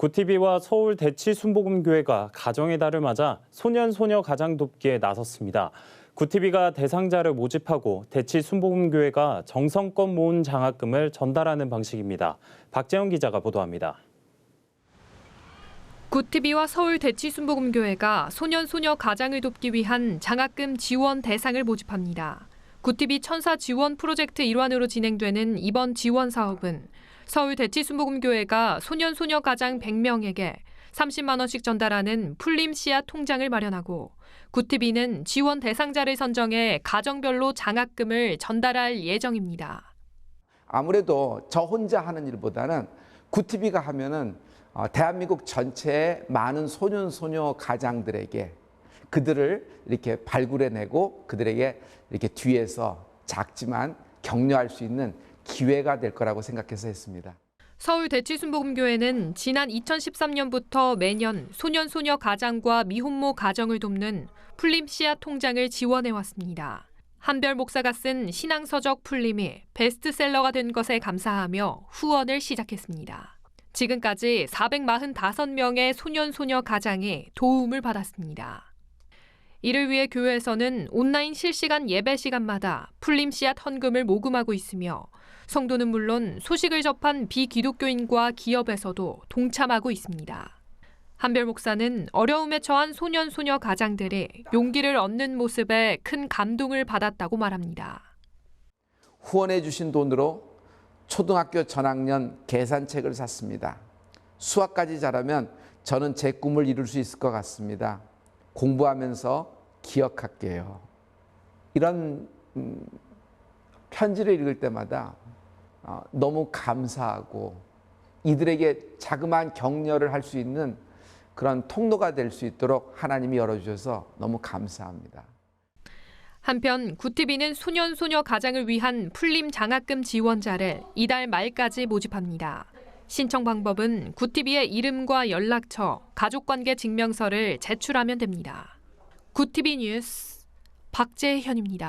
구티비와 서울 대치순복음교회가 가정의 달을 맞아 소년 소녀 가장 돕기에 나섰습니다. 구티비가 대상자를 모집하고 대치순복음교회가 정성껏 모은 장학금을 전달하는 방식입니다. 박재영 기자가 보도합니다. 구티비와 서울 대치순복음교회가 소년 소녀 가장을 돕기 위한 장학금 지원 대상을 모집합니다. 구티비 천사 지원 프로젝트 일환으로 진행되는 이번 지원 사업은 서울 대치순복음교회가 소년 소녀 가장 100명에게 30만 원씩 전달하는 풀림 씨앗 통장을 마련하고 구티비는 지원 대상자를 선정해 가정별로 장학금을 전달할 예정입니다. 아무래도 저 혼자 하는 일보다는 구티비가 하면은 어, 대한민국 전체의 많은 소년 소녀 가장들에게 그들을 이렇게 발굴해내고 그들에게 이렇게 뒤에서 작지만 격려할 수 있는 기회가 될 거라고 생각해서 했습니다. 서울 대치순복음교회는 지난 2013년부터 매년 소년 소녀 가장과 미혼모 가정을 돕는 풀림 씨앗 통장을 지원해 왔습니다. 한별 목사가 쓴 신앙서적 풀림이 베스트셀러가 된 것에 감사하며 후원을 시작했습니다. 지금까지 445명의 소년 소녀 가장이 도움을 받았습니다. 이를 위해 교회에서는 온라인 실시간 예배 시간마다 풀림 씨앗 헌금을 모금하고 있으며 성도는 물론 소식을 접한 비기독교인과 기업에서도 동참하고 있습니다. 한별 목사는 어려움에 처한 소년 소녀 가장들이 용기를 얻는 모습에 큰 감동을 받았다고 말합니다. 후원해 주신 돈으로 초등학교 전학년 계산책을 샀습니다. 수학까지 잘하면 저는 제 꿈을 이룰 수 있을 것 같습니다. 공부하면서 기억할게요. 이런 음, 편지를 읽을 때마다 어, 너무 감사하고 이들에게 자그마한 격려를 할 수 있는 그런 통로가 될 수 있도록 하나님이 열어주셔서 너무 감사합니다. 한편 구티비는 소년 소녀 가장을 위한 풀림 장학금 지원자를 이달 말까지 모집합니다. 신청 방법은 구티비의 이름과 연락처, 가족관계 증명서를 제출하면 됩니다. 구티비 뉴스 박재현입니다.